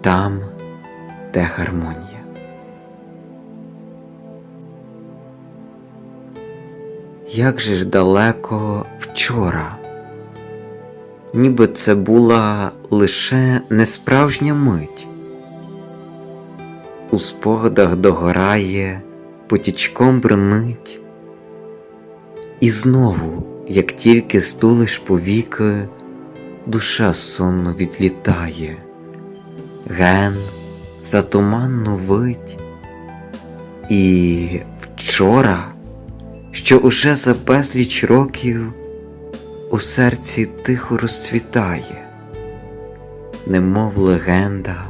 там, де гармонія. Як же ж далеко вчора, ніби це була лише несправжня мить. У спогадах догорає, потічком бренить, і знову, як тільки стулиш повіки, душа сонно відлітає, ген за туманну вить, і вчора що уже за безліч років у серці тихо розцвітає, немов легенда,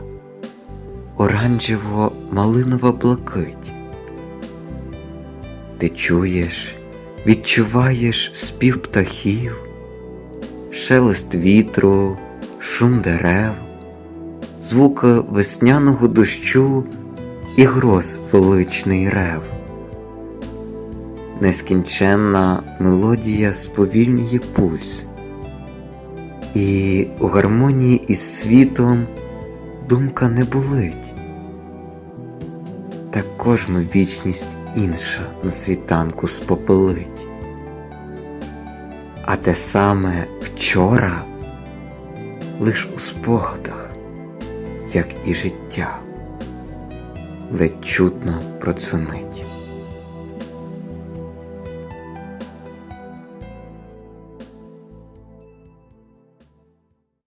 оранжево-малинова блакить. Ти чуєш, відчуваєш спів птахів, шелест вітру, шум дерев, звук весняного дощу і гроз величний рев. Нескінченна мелодія сповільнює пульс, і у гармонії із світом думка не болить, та кожну вічність інша на світанку спопелить. А те саме вчора лиш у спогадах, як і життя, ледь чутно процвинить.